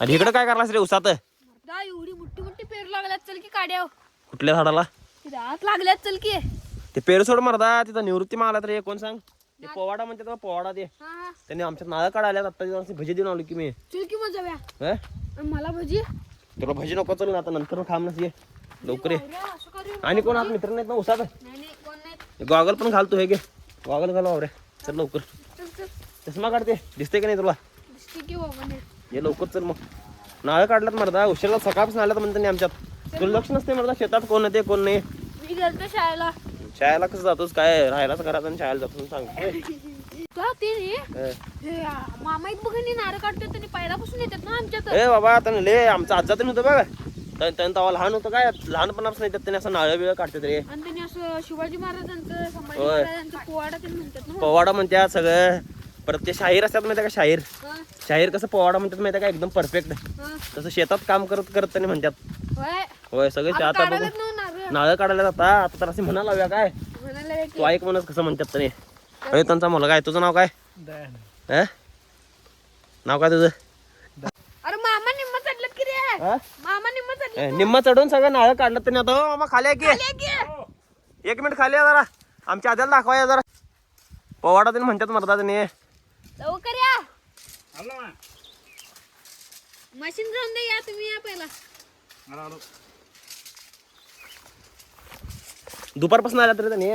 आणि इकडे काय करलास रे उसात? एवढी मोठी मोठी पेरू लागल्यात चल की काड्याव कुठल्या झाडाला? आत लागल्यात चल की. ते पेरू सोड मरदा तिथं निवृत्ती मागला तर कोण सांग? ते पोवाडा म्हणते बघ, पोवाडा ते. हा. हा त्यांनी आमच्या नाळं काढायला आता भजी देऊन आलो की मी. चल की मग जाऊया? आणि मला भजी? तुला भजी नको चल ना आता नंतर थांब नस ये. लवकर ये? आणि कोण आत मित्र नाहीत ना उसात? गॉगल पण घालतो हे घे. गॉगल घालू आवरे चल लवकर. चष्मा काढते. दिसते का नाही तुला? दिसते की ये लवकर चल मग. नाळं काढल्यात मरदा उशिरा सकाळपासून आल्यात म्हणते नाही आमच्यात. तुला लक्ष नसते मरदा शेतात कोण येते कोण नाही. मी गेलतो शाळेला. शाळेला कसं जातोस काय राहायलाच घरात आणि शाळेला जातो सांग मामा एक बघा नारळ काढतात त्यांनी पहिल्यापासून येतात ना आमच्यात. ए बाबा ले आमचा आजा तर होतं बघा. त्यानं तेव्हा लहान होतं काय लहानपणापासून येतात त्याने असं नाळं बिळं काढतात रे. आणि त्यांनी असं शिवाजी महाराजांचं पोवाडा म्हणतात पोवाडा म्हणतात सगळं. परत ते शाहीर असतात माहिती का शाहीर? शाहीर कसं पोवाडा म्हणतात माहिती का? एकदम परफेक्ट हा. तसं शेतात काम करत करत त्यांनी म्हणतात. होय. होय सगळे आता आता बघू काढायलाच ना नारळ नाळं काढायला जाता. आता तर असे म्हणा लावूया काय? तू ऐक म्हणत कसं म्हणतात त्याने. अरे त्यांचा मुलगा आहे. तुझं नाव काय? अं? नाव काय तुझं? अरे मामा निम्म चढलं की रे? मामा निम्म चढलं निम्म चढून सगळं नाळं काढलं त्यांनी आता. हो, मामा खाली आहे की. एक मिनिट खाली या जरा. आमच्या आद्याला दाखवा या जरा. पोवाडा त्यांनी म्हणतात मरदा त्यांनी. लवकर या. मशीन जाऊन दे या तुम्ही या पहिला. दुपारपासून आल्या तरी त्यांनी.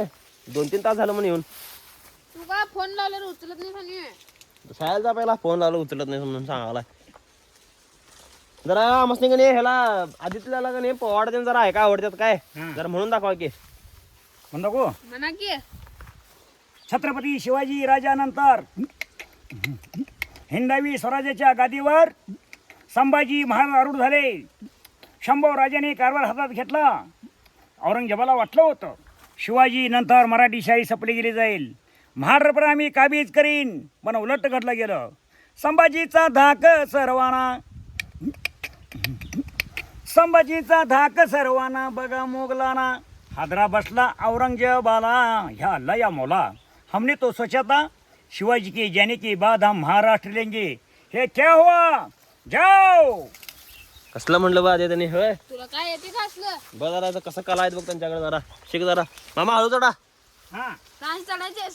दोन तीन तास झालं म्हणून येऊन. तू का फोन लावल्यावर उचलत नाही पहिला फोन लावला उचलत नाही म्हणून सांगायला. जरा मस्त का नाही ह्याला आदित्यला का नाही पोवाडा त्यांनी जरा ऐका आवडतात काय? जरा म्हणून दाखवा की. म्हणतो को? म्हणा की. छत्रपती शिवाजी राजानंतर. हिंदवी स्वराज्याच्या गादीवर संभाजी महाराज आरूढ झाले. शंभव राजाने कारभार हातात घेतला. औरंगजेबाला वाटलं होतं शिवाजी नंतर मराठी शाही सपली गेली जाईल. महाराष्ट्र आम्ही काबीज करीन पण उलट घडलं गेलं. संभाजीचा धाक सर्वांना संभाजीचा धाक सर्वांना बघा मोगलाना. हादरा बसला औरंगजेबाला ह्या लया मोला. हमने तो स्वच्छता शिवाजी के जाने के बाद हम महाराष्ट्र लेंगे। हे क्या हुआ? जाओ। कसलं म्हणलं बा आधी त्यांनी होय? तुला काय येते का असलं? बघ जरा इथं कसं कला आहेत बघ त्यांच्याकडे जरा. शिक जरा. मामा हळू चढा. हा. डान्स चढायचे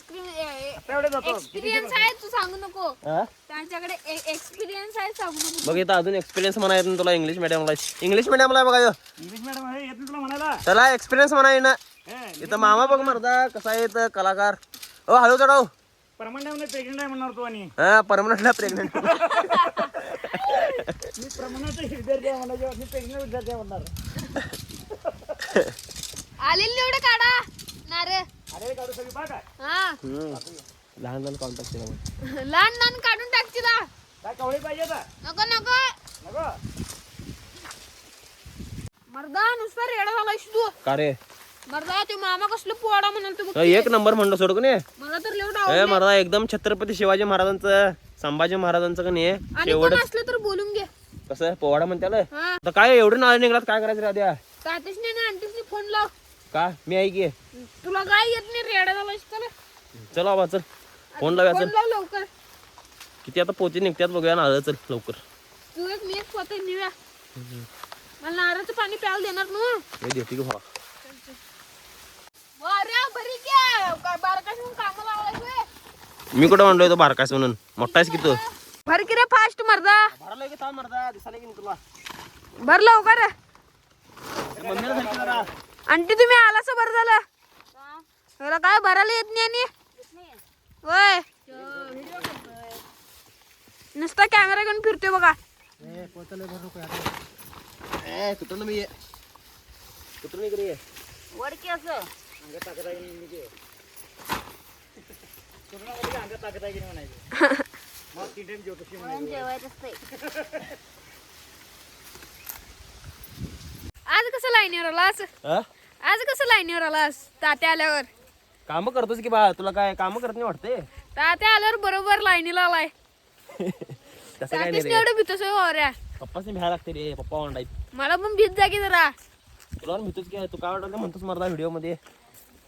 तेवढे जातो. एक्सपिरियन्स आहे तू सांगू नको. हा? त्यांच्याकडे एक्सपिरियन्स आहे सांगू नको. बघ इथं अजून एक्सपिरियन्स म्हणा येत नाही तुला इंग्लिश मिडियमला इंग्लिश मिडियमला बघा ह्यो. इंग्लिश मॅडम हे येत नाही तुला म्हणायला? त्याला एक्सपिरियन्स म्हणा येईना. हे, इथं मामा बघ मरदा कसा आहे इथं कलाकार. हो हळू चढाव. परमनंट प्रेग्नेंट आहे म्हणणार तू आणि. हा परमनंटला प्रेग्नेंट मी परमनंट विद्यार्थी आहे म्हणायच्या मी प्रेग्नेंट विद्यार्थी आहे म्हणणार. आलेली एवढं काढा. नारे अरे काढू सगळी बघा हा. लहान लहान कॉन्टॅक्ट केला लहान लहान काढून टाक तिला काय कवळी पाहिजे आता? नको नको. नको. मर्दा नुसता रेडा झालायस तू. का रे? मर्दा ते मामा कसलं एक नंबर म्हणलं सोड कोणी मला तर लेवडा ए मरदा एकदम छत्रपती शिवाजी महाराजांचं संभाजी महाराजांचं का नाही? आणि शेवट कोण असलं तर बोलून घे. कसं पोवाडा म्हणत्याला हा. आता काय एवढे नाळे निघलात काय करायचं रे आद्या? तातेशने आणि आंटीसने फोन लाव. का? मी ऐक तुला काय येत नाही रेडा चल चल बाबा चल. फोन लावूया फोन चल. लाव लवकर. किती आता पोचे निघतात बघूया नारळ चल लवकर. तू एक मी एक स्वतः निव्या मला नारळाचं पाणी प्यायला देणार ना हे देते की भावा अरे बरी क्या काय बारकाश म्हणून कामाला लावायचं मी कुठं म्हणलोय तो बारकास म्हणून? मोठाच की तो? भर की रे फास्ट मर्दा. भरलं की थांब मरदा. दिसायला की तुला? भर लवकर. मम्मीला धरकी जरा. आंटी तुम्ही आलास बरं झालं. तुला काय भरायला येत नाही आणि? होय. नुसता कॅमेरा घेऊन फिरतोय बघा. ए कुठं मी? ये कुठं ये. वडकी असं. आज कसं लाईनीवर आलास हा? आज कसं लाईनीवर आलास तात्या आल्यावर. कामं करतोस की बा तुला काय कामं करत नाही वाटते तात्या आल्यावर बरोबर लाईनीला आलाय. तसं काय नाही तात्याच रे. एवढं भीतोस वाऱ्या पप्पाच भ्या लागते रे पप्पा वांडायत मला पण भीत जा की जरा. तुला पण भीतोच की तू काय वाटलं म्हणतोस मरदा व्हिडिओमध्ये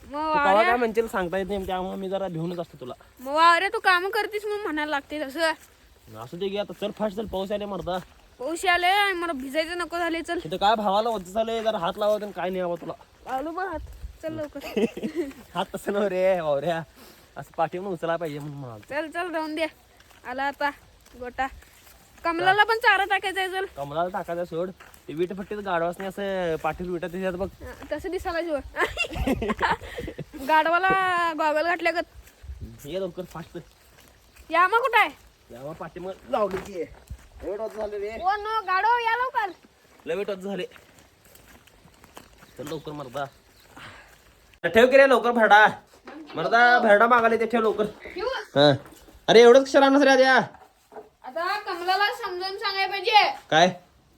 मग कवा काय म्हणशील सांगता येत नाही त्यामुळे मी जरा भिवूनच असतो तुला. मग वाऱ्या तू काम करतीस मग म्हणायला लागते तसं असू दे की आता चल फास्ट चल पाऊस आले मरदा. पाऊस आले मला भिजायचं नको झाले चल. तिथं काय भावाला होत झालंय जरा हात लावा आणि काय नाही हवं तुला. आलो बघ हात. चल लवकर. हात तसं नव रे वावऱ्या. असं पाठी म्हणून उचला पाहिजे म्हणून म्हणाल चल चल राहून दे. आला आता गोटा. कमलाला पण चारा टाकायचा आहे चल. कमलाला टाकायचं सोड. ते वीट फट्टीत गाडवासने असं पाठीत विटा त्याच्यात बघ. तसं दिसायला शिव गाडवाला गॉगल घातल्या गत. ये लवकर फास्ट या मग कुठं आहे? यावर पाठी मग लावली की. लवेट होत झाले रे. ओ नो गाडो या लवकर. लवेट होत झाले. चल लवकर मरदा. ठेव की रे लवकर भरडा. मरदा भरडा मागाले ते ठेव लवकर? हा. अरे एवढंच कशाला आणस रे आद्या. आता कमलाला समजावून सांगायला पाहिजे. काय?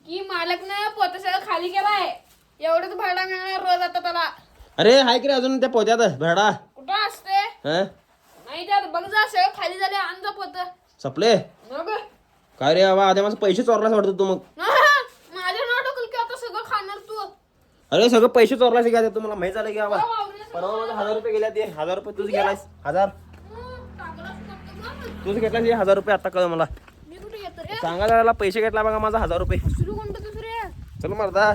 की मालकनं पोत सगळं खाली केलाय. एवढंच भाडा मिळणार रोज आता त्याला. अरे हाय की रे अजून त्या पोत्यात? भरडा कुठं असते? हा? नाही त्यात. बघ जा सगळं खाली झाले आण जा पोत. सपले? मग? काय रे बाबा आद्या माझं पैसे चोरलास वाटतं तू मग. माझ्या नाटकल की आता सगळं खाणार तू. अरे सगळं पैसे चोरलास का तुम्हाला माहीत झालं की बाबा. वावरे परवा माझा हजार रुपये गेल्या ते हजार रुपये तुझ गेलास हजार. टाकलाच. तुझं घेतलास हे हजार रुपये आता कळ मला. सांगा जरा पैसे घेतला बघा माझा हजार रुपये. चल मरदा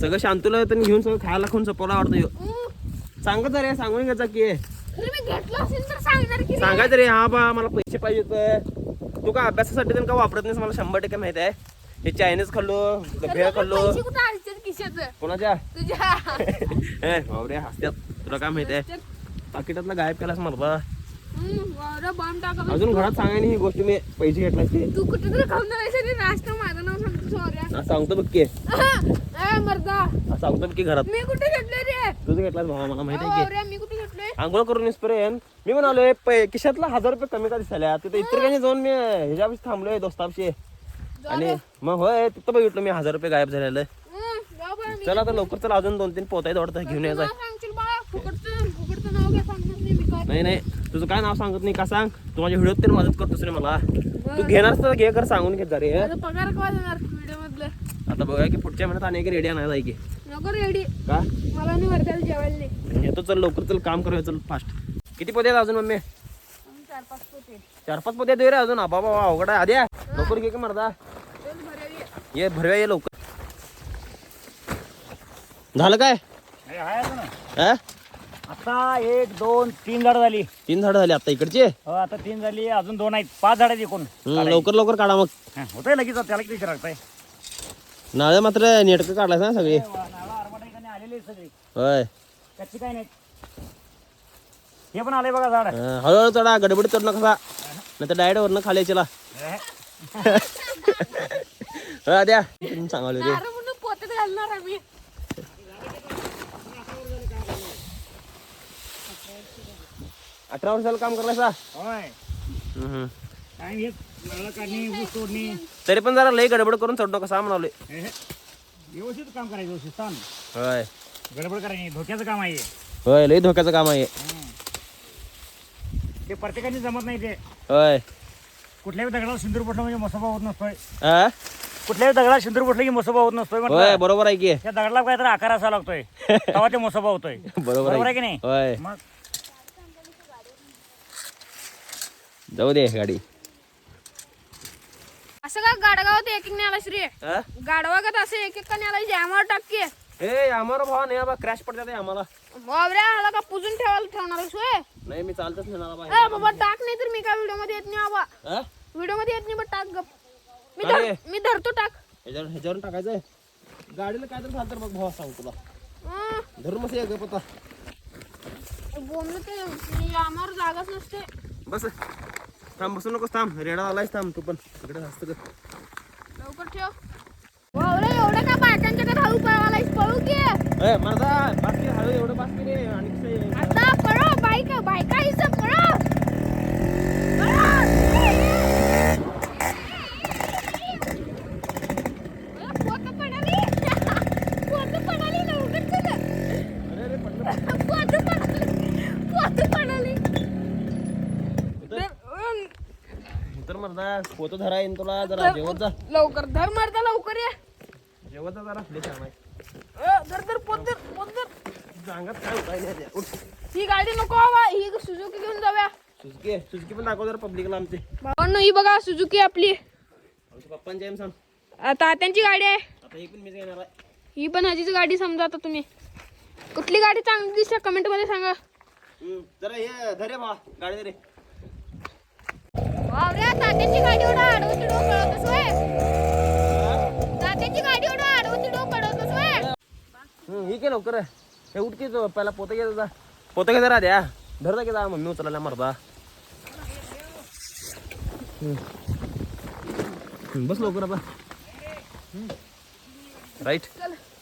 सगळं शांतुला तर घेऊन सगळं खायला खाऊन सपवला वाटतं ह्यो. सांगत रे सांगून घ्यायचा की. सांगायचं रे हा बा मला पैसे पाहिजे होते. तू का अभ्यासासाठी तर का वापरत नाहीस मला शंभर टक्के माहिती आहे. हे चायनीज खाल्लो भेळ खाल्लो. कोणाच्या? तुझ्या. हसत्यात. तुला काय माहिती आहे? पाकिटातला गायब केलास मरदा अजून घरात सांगाय नाही ही गोष्ट मी पैसे घेतलास ते तू कुठे तरी खाऊन जायचं नाश्ता माझं नाव सांगतो हा, सांगतो बघ की. ए मर्दा. सांगतो की घरात. मी कुठे घेतले रे? तुझं घेतलास भावा मला माहिती आहे मी कुठे घेतले आंघोळ करून पर्यंत. मी म्हणालोय खिशातला हजार रुपये कमी का दिसायला? तिथे इतर काही जाऊन मी ह्याच्यापाशी थांबलोय दोस्तापाशी. आणि मग होय तिथं बघितलं मी हजार रुपये गायब झालेलं. चला आता लवकर चला अजून दोन तीन पोत आहेत वाटतं घेऊन यायचं नाही नाही. तुझं काय नाव सांगत नाही का सांग? तू माझ्या व्हिडिओत तरी मदत करतोस रे मला. तू घेणार तर घे कर सांगून घेत जा रे. पगार कवा देणार व्हिडिओ मधलं आता बघूया की पुढच्या महिन्यात अनेक रेडी आणायला आहे की. नको रेडी का? मला नाही वर्ध्याला जेवायला नाही. येतो चल लवकर चल काम करूया चल फास्ट किती पोते आहेत अजून मम्मी? चार पाच पोते. चार पाच पोते आहेत रे अजून. आबा बाबा अवघड आहे. आद्या लवकर घे की मरदा. ये. भरव्या ये लवकर. झालं काय? हे आहे आता एक दोन तीन झाडं झाली. तीन झाडं झाली आता इकडचे? हो आता तीन झाली अजून दोन आहेत. पाच झाड आहेत एकूण. लवकर लवकर काढा मग. होतंय लगेच त्याला किती लागतंय? नाळे मात्र नेटकं काढलास ना सगळे? आलेली होय. कच्ची काय नाही. हे पण आलंय बघा झाड. हा, हळूहळू चढा गडबड चढ नका. नाही तर डायरेक्ट वरनं खाली चला द्या सांगाल रे. पोत्यात घालणार आम्ही. अठरा वर्षाला काम करायचा होय. काय हे? नारळ काढणी ऊस तोडणी. तरी पण जरा लई गडबड करून चढ नका म्हणाले हे, हे. व्यवस्थित काम करायचं व्यवस्थित. होय. गडबड करायची धोक्याचं काम आहे हे. होय लई धोक्याचं काम आहे. ते प्रत्येकाने जमत नाही ते. होय. कुठल्याही दगडाला सिंदूर बसलं म्हणजे मसोबा होत नसतोय. हा? कुठल्याही दगडाला सिंदूर बसलं की मसोबा होत नसतोय होय म्हटलं बरोबर आहे की. त्या दगडाला काहीतरी आकार असा लागतोय. तेव्हा ते मसोबा होतोय. बरोबर बरोबर आहे आहे की नाही? होय. मग जाऊ दे गाडी. असं का गाडगावात एक एक न्याला श्री? हा? गाडवागत असं एक एक न्याला जॅमावर टाके ए आम्हाला भावा नाही बाबा क्रॅश पडतात आम्हाला. बाबऱ्या ह्याला का पुजून ठेवायला ठेवणार नाही मी चालतच नाही ए बाबा टाक नाही तर मी काय व्हिडिओमध्ये येत नाही बाबा. हा? व्हिडिओमध्ये येत नाही बट टाक गप. मी? धर मी धरतो टाक. ह्याच्यावर ह्याच्यावर टाकायचंय? गाडीला काय तर झालं तर बघ भावा सांग तुला. अं, धरून ये गप आता. बोंबलं ते आम्हावर जागाच नसते. बस. थांब बसू नकोस थांब. रेडा आलायस थांब. तू पण इकडे असतं का लवकर ठेव. बाबरे एवढं का बायकांच्या का हळू पळवायला पळू की. ए माझा बाकी हळू एवढं बाकी रे. आणि? आता पळो बाईक बायका हिचं पळो. अरे, पोतं पडाली. पोतं पडाली, लवकर चल. अरे अरे पडलं पोतं पडाली. पोतं पडाली. इथं- धर, फोटो धरा येईन तुला. जरा जेवत जा. लवकर धर मारता लवकर ये. जेवत जा जरा. लय छान आहे. धर धर पोत धर पोत धर. सांगत काय उपाय नाही. उठ. ही गाडी नको हवा ही सुझुकी घेऊन जाऊया. सुचकी सुचकी पण दाखव जरा पब्लिकला आमचे. भावांनो ही बघा सुझुकी आपली. आमच्या पप्पांचे एम सांग. तात्यांची गाडी आहे. आता ही पण मीच घेणार आहे. ही पण आजीची गाडी समजा आता तुम्ही. कुठली गाडी चांगली दिसते कमेंटमध्ये सांगा. हम्म, जरा हे धरे भा गाडी धरे वावऱ्या तात्यांची गाडी एवढं आडवं तिडवं पळवतोस व्हय? तात्यांची गाडी एवढं आडवं तिडवं पळवतोस व्हय? हम्म, ही के लवकर. हे उठ की तो पहिला पोतं घे जा. पोतं घे जरा द्या. धर जा की जा मम्मी उचलायला मरदा. हम्म. हम्म, बस लवकर आता राईट.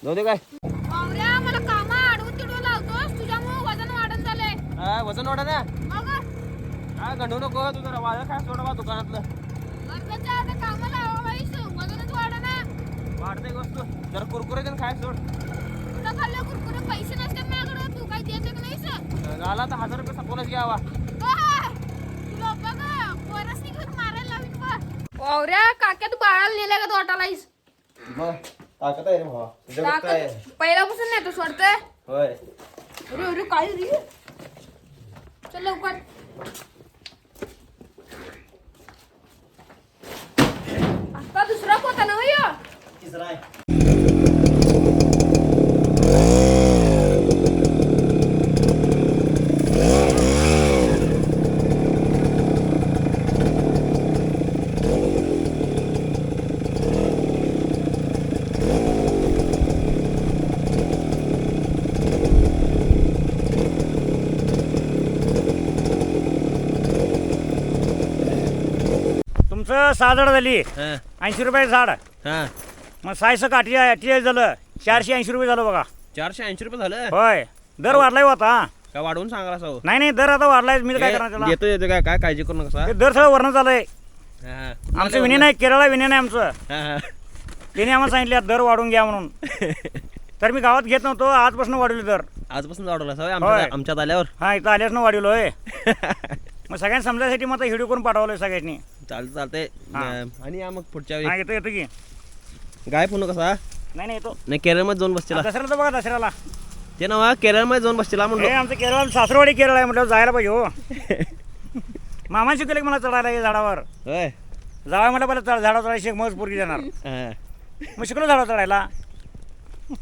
जाऊ दे काय. वावऱ्या मला कामा आडवं तिडवं लावतोस. तुझ्यामुळे वजन वाढत झालंय. वजन वाढा ना. काय गंडू नको तू जरा वाजा काय सोडा बा दुकानातलं. वाढते वस्तू जरा कुरकुरे देऊन खाय सोड. पैसे नसतात माझ्याकडे तू काय देत नाहीस झाला तर हजार रुपये सपोनच घ्यावा. वावऱ्या काक्या तू बाळाला नेल्या का तू वाटालायस? मग ताकद आहे रे भावा. तुझ्याकडे काय आहे? पहिल्यापासून नाही तू सोडतोय? होय. अरे अरे काय रे? चल लवकर. का दुसरा पोता ना हो तिसरा आहे. सहा झाड झाली. हा. ऐंशी रुपये झाड. हा. मग सायचं काठी अठ्ठेचाळीस झालं. चारशे ऐंशी रुपये झालं बघा. चारशे ऐंशी रुपये झालं? होय. दर वाढलाय हो आता. काय वाढवून नाही नाही दर आता वाढलाय. मी तर काय करणार त्याला? येतो येतो काय काय काळजी करू नका ते दर सगळं वर्ण झालंय. आमचं विनय नाही केरळा विनय नाही आमचं. त्याने आम्हाला सांगितले दर वाढून घ्या म्हणून. तर मी गावात घेत नव्हतो आजपासून वाढवले दर. आजपासून वाढवला सवय होय. आमच्या आमच्यात आल्यावर? हा इथं आल्यास वाढवलो होय. मग सगळ्यांना समजायसाठी मग आता व्हिडिओ करून पाठवलोय सगळ्यांनी. चालतं चालतंय. हा. आणि या मग पुढच्या हा वेळी. येतो येतो की. गाय पुन्हा कसा? नाही नाही येतो. नाही केरळमध्ये जाऊन बसतील दसऱ्याला तर बघा दसऱ्याला. ते ना केरळमध्ये जाऊन बसतील म्हणलो. हे आमचं केरळ सासरवाडी केरळ आहे म्हटलं जायला पाहिजे हो. मामा शिकले की मला चढायला हे झाडावर? होय. जावा म्हटलं पहिलं चढ झाडावर चढायला शिक मग पोरगी जाणार. हा. मग शिकलो झाडावर चढायला.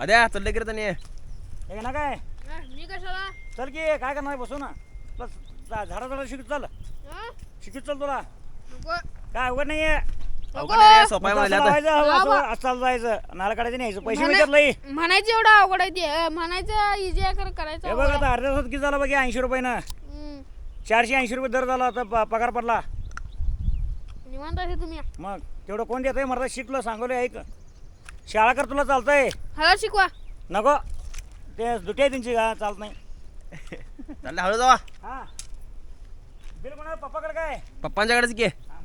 अद्या चालले की रे त्याने हे ना काय? मी कशाला? चल की काय करणार बसू ना. बस. जा- झाडा चढायला शिकत चल? शिकत चल तुला. काय अवघड नाहीये? अवघड नाही रे, सोपं आहे म्हणाले आता चालू जायचं. नाला काढायचं नाही यायचं. पैसे मिळतात लई म्हणायचं एवढं अवघड आहे ते. म्हणायचं आहे खरं करायचं हे बघ अवघड आता अर्ध्या तासात किती झालं बघ ऐंशी रुपयानं. हम्म. चारशे ऐंशी रुपये दर झाला आता प- पगार पडला. निवांत आहे तुम्ही. मग तेवढं कोण देत आहे मर्दा शिकलो सांगवलं ऐक. शाळा कर तुला चालतंय. हळद शिकवा. नको. ते दुटी आहे त्यांची का चालत नाही. चालले हळू जावा हा. बिल म्हणा पप्पाकडे काय? पप्पांच्याकडेच की हा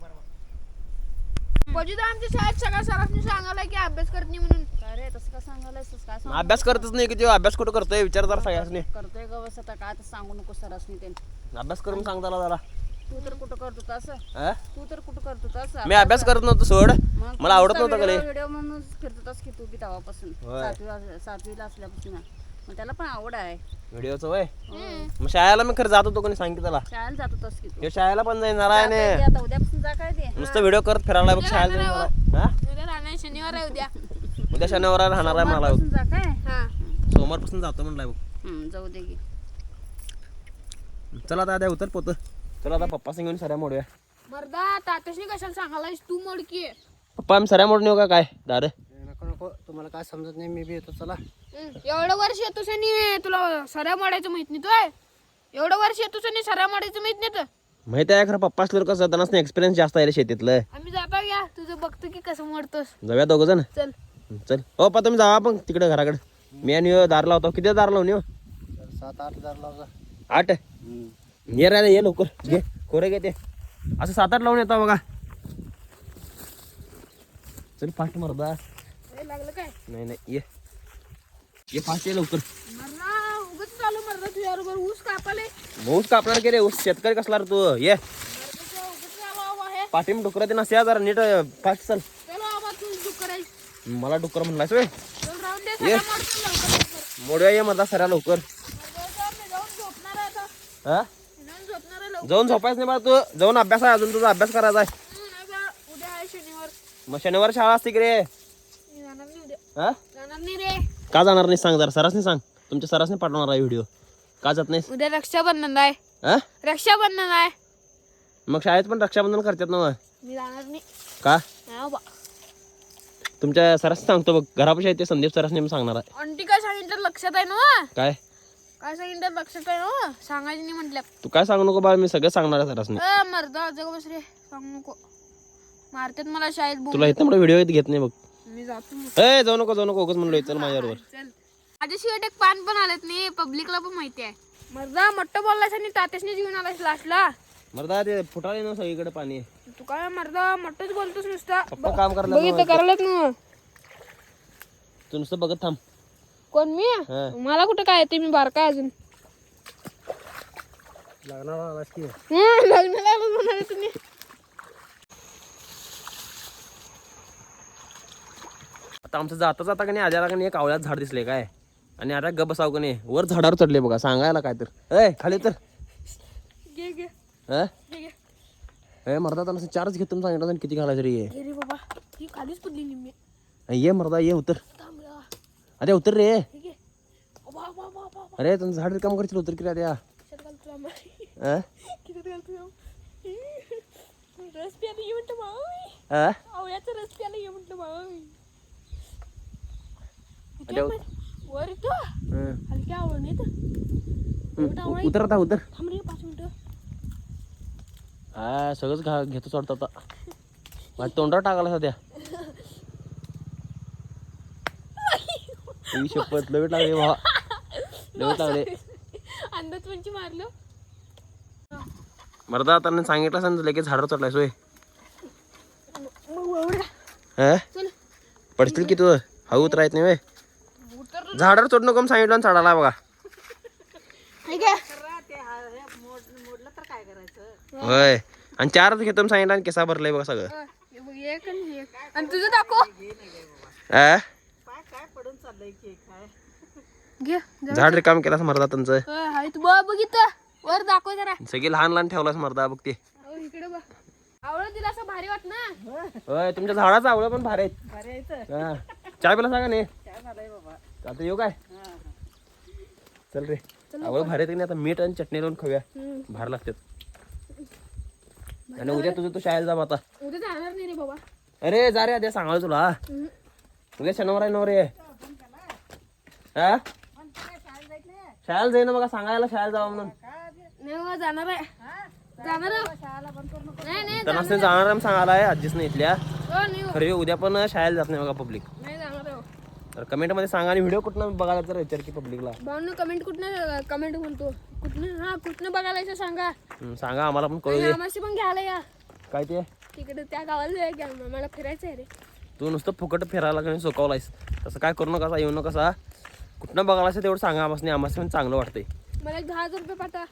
आमच्या शाळेत सगळ्या सरांनी सांगायला की अभ्यास करत नाही म्हणून. काय रे तसं का सांगायलायस? काय सांग अभ्यास करतच नाही की तो अभ्यास कुठं करतोय? विचार जरा सगळ्यासनी. करतोय ग बस आता काय तर सांगू नको सरसनी ते. अभ्यास करून सांग त्याला जरा. तू तर कुठं करतो तसं हा? तू तर कुठं करतो तसं मी अभ्यास करत नव्हतो सोड. मला आवडत नव्हतं कधी व्हिडिओ म्हणून फिरतोस की तू बी तेव्हापासून? होय. सातवी सातवीला असल्यापासून. मग त्याला पण आवड आहे. व्हिडिओचं वय? मग शाळेला मी खरं जात होतो कोणी सांगितलं त्याला? शाळेला जात होतास की तू. ह्यो शाळेला पण जातोय आणि की आता उद्यापासून जा काय ते? नुसतं व्हिडिओ करत फिरायला बघ शाळेला मला. हा? उद्या राहणार शनिवार आहे उद्या. उद्या शनिवार राहणार आहे मला. जा काय? हा. सोमवारपासून जातो म्हणलाय बघ. हम्म, जाऊ दे की. चला आता द्या उतर पोत. चला आता पप्पा घेऊन सऱ्या मोडूया. मर्दा तात्याशी कशाला सांगायलास तू मोडकी. पप्पा आम्ही सऱ्या मोडून येऊ का काय? दार. नको. तुम्हाला काय समजत नाही मी बी येतो चला. एवढं वर्ष येतोस आणि तुला सऱ्या मोडायचं माहीत नाही तोय एवढं वर्ष येतोस आणि सऱ्या मोडायचं माहीत नाही तर माहिती आहे खरं पप्पा असल्यावर कसं त्यांना एक्सपिरियन्स जास्त आहे रे शेतीतलं. आम्ही जाता घ्या तुझं बघतो की कसं मोडतोस. जाऊया दोघं जण. चल. चल. हो पा तुम्ही जावा पण तिकडे घराकडे. मी आणि ह्यो दार लावतो. किती दार लावून येऊ सात आठ हजार लावजा. आठ? ये रे ये लवकर. घे. कोरे घे ते. असं सात आठ लावून येतो बघा. चल फास्ट मरदा हे लागलं काय? नाही नाही ये. ये फास्ट ये लवकर. मर्दा उगच चालू मर्दा तुझ्या बरोबर ऊस कापाले ऊस कापणार की रे ऊस? शेतकरी कसला रे तू? ये. हे पाठीम डुकरा ते नसया जरा नीट फास्ट चल. करायचं मला डुकर म्हणलास वे लवकर मोडूया ये मरदा सऱ्या लवकर. हा? जाऊन झोपायच नाही मला तू. जाऊन अभ्यास आहे अजून तुझा अभ्यास करायचा आहे. मग शनिवार शाळा असते की रे मी जाणार नाही उद्या हा? जाणार नाही रे. का जाणार नाही? सांग जरा. सरासनी सांग. तुमच्या सरासनी पाठवणार आहे व्हिडिओ का जात नाहीस? उद्या रक्षाबंधन आहे. हा? रक्षाबंधन आहे. मग शाळेत पण रक्षाबंधन करतात ना. मी जाणार नाही. का? नाही बाबा तुमच्या सरासनी सांगतो बघ. घरापाशी आहे ते संदीप सरासनी मी सांगणार आहे. आंटी काय सांगितलं? लक्षात आहे ना काय? काय सांगितलं? लक्षात आहे ना सांगायचं नाही म्हटलं. तू काय सांगू नको बाळ. मी सगळं सांगणार आहे सरासनी. अ मर्दा जग बस रे. सांगू नको. मारतात मला शाळेत तुला इथं मला व्हिडिओ घेत नाही बघ. ए जाऊ नको जाऊ नको उगाच म्हणलो चल माझ्याबरोबर चल माझ्याशिवाय एक पान पण आलेत नाही पब्लिकला पण माहिती आहे. मर्दा मोठं बोललास आणि तात्यासनी घेऊन आलास लास्टला. मर्दा ते फुटाळे ना सगळीकडे पाणी. आहे. तू काय मर्दा मोठंच बोलतोस नुसता. पप्पा काम करायला बघितलं करायलाच ना. तू नुसतं बघत थांब. कोण मी? हा. मला कुठं काय येते मी बारका आहे अजून. लागणार आलास की. हं, लग्नाला म्हणाले तुम्ही. आता आमचं जाता जाता का नाही आजारा का नाही एक आवळ्यात झाड दिसले काय? आणि आता गप बसाव का नाही वर झाडावर चढले बघा सांगायला काय तर. ए खाली तर. हा मर्दा त्यांना चारच घेतो सांगितलं किती घालायचं रे ये. मर्दा ये उतर. अरे उतर रे. अरे त्यांचं झाड काम करशील उतर की रे त्या कशात घालतो आम्हाला? हा? किती घालतो रस प्यायला ये हा? आवळ्याचा रस प्यायला ये मावी अरे, वर येतो हं. हलक्या आवड नाही तर हं, उतर आता उतर. थांब रे पाच मिनिटं. हा सगळंच घा घेतो चढतो आता. माझ्या तोंडावर टाकायला सध्या. ही शपथ लवेट लागले भावा. लवेट लागले. अंदाज पंची मारलं. मर्दा आता त्यांनी सांगितलं सांग लगेच झाडावर चढलाय सोय हा? पडतील की तू? हळू उतरायत नाही झाडावर चढ नको सांगितलं आणि चढाला बघा. ठीक आहे. होय. आणि चारच घेतो सांगितलं आणि केसा भरलाय बघा सगळं. अ, हे बघ, एक आणि एक. आणि तुझं दाखव झाड रिकाम केलास मर्दा त्यांचं हाय तू बघ बघितलं वर दाखव जरा. सगळी लहान लहान ठेवलास मर्दा बघ ते. अहो, इकडे बघ. आवडत दिला असं भारी वाट ना होय तुमच्या झाडाचं आवडं पण भारी आहेत. हा. चाय पिला सांगा नाही आता येऊ काय? चल रे. आवड भारी की नाही? आता मीठ आणि चटणी लावून खाऊया. भार लागतात. आणि उद्या तुझं तू शाळेला जा आता उद्या जाणार नाही रे बाबा. अरे जा रे आद्या सांगाल तुला. उद्या शनिवार आहे नवरे हा? शाळेला जाईन बघा सांगायला शाळेला जावा म्हणून. नाही बाबा जाणार आहे. जाणार आहे. नाही नाही तर नसते जाणार आहे सांगायला आहे आजीच नाही इथल्या. हो, नाही हो. खरे उद्या पण शाळेला जात नाही बघा पब्लिक. तर कमेंटमध्ये सांगा आणि व्हिडिओ कुठनं बघायला तर विचार की पब्लिकला. भाऊनं कमेंट कुठनं कमेंट बोलतो. कुठनं हा कुठनं बघायला सांगा. सांगा आम्हाला पण कळू दे. पण घ्यायला या. काय ते? तिकडे त्या गावाला जाऊया की आम्हाला मला फिरायचं आहे रे. तू नुसतं फुकट फिरायला लागला सोकावलायस. तसं काय करू नका येऊ नका कुठनं बघायला तेवढं सांगा आम्हाला आम्हाला पण चांगलं वाटतंय. मला एक दहा हजार रुपये पाठवा.